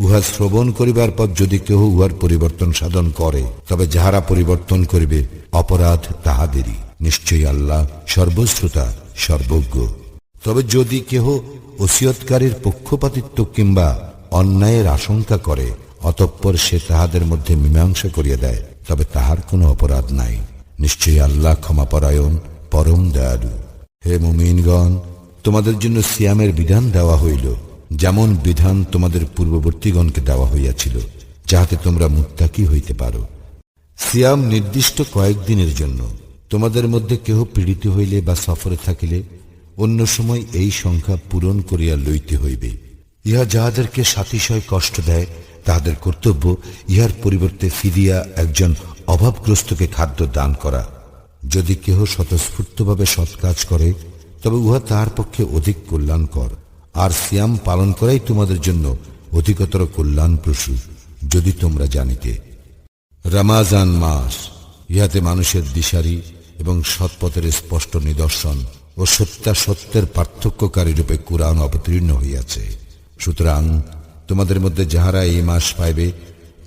উহা শ্রবণ করিবার পর যদি কেহ উহার পরিবর্তন সাধন করে, তবে যাহারা পরিবর্তন করিবে, অপরাধ তাহাদেরই। নিশ্চয়ই আল্লাহ সর্বশ্রোতা, সর্বজ্ঞ। তবে যদি কেহ ওসিয়তকারীর পক্ষপাতিত্ব কিংবা অন্যায়ের আশঙ্কা করে, অতঃপর সে তাহাদের মধ্যে মীমাংসা করিয়া দেয়, তবে তাহার কোনো অপরাধ নাই। নিশ্চয়ই আল্লাহ ক্ষমাপরায়ণ, পরম দয়ালু। হে মুমিনগণ, তোমাদের জন্য সিয়ামের বিধান দেওয়া হইল। যেমন বিধান তোমাদের পূর্ববর্তীগণকে দেওয়া হইয়াছিল, যাহাতে তোমরা মুত্তাকি হইতে পারো। সিয়াম নির্দিষ্ট কয়েকদিনের জন্য তোমাদের মধ্যে কেহ পীড়িত হইলে বা সফরে থাকিলে অন্য সময় এই সংখ্যা পূরণ করিয়া লইতে হইবে। ইহা যাহাদেরকে সাতিশয় কষ্ট দেয়, তাহাদের কর্তব্য ইহার পরিবর্তে ফিরিয়া একজন অভাবগ্রস্তকে খাদ্য দান করা। যদি কেহ স্বতঃস্ফূর্তভাবে সৎ কাজ করে, তবে উহা তাহার পক্ষে অধিক কল্যাণকর। আর সিয়াম পালন করাই তোমাদের জন্য অধিকতর কল্যাণপ্রসূ যদি তোমরা জানিতে। রামাজান মাস, ইহাতে মানুষের দিশারি এবং সৎপথের স্পষ্ট নিদর্শন ও সত্যাসত্যের পার্থক্যকারী রূপে কোরআন অবতীর্ণ হইয়াছে। সুতরাং তোমাদের মধ্যে যাহারা এই মাস পাইবে,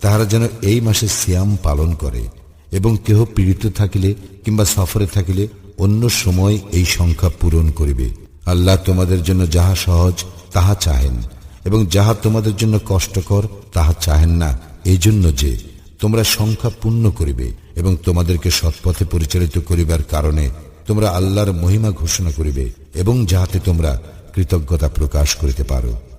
তাহারা যেন এই মাসে সিয়াম পালন করে এবং কেহ পীড়িত থাকিলে কিংবা সফরে থাকিলে অন্য সময় এই সংখ্যা পূরণ করিবে। আল্লাহ তোমাদের জন্য যাহা সহজ, তাহা চাহেন। এবং যাহা তোমাদের জন্য কষ্টকর, তাহা চাহেন না। এই জন্য যে, তোমরা সংখ্যা পূর্ণ করিবে এবং তোমাদেরকে সৎপথে পরিচালিত করিবার কারণে তোমরা আল্লাহর মহিমা ঘোষণা করিবে এবং যাহাতে তোমরা কৃতজ্ঞতা প্রকাশ করিতে পারো।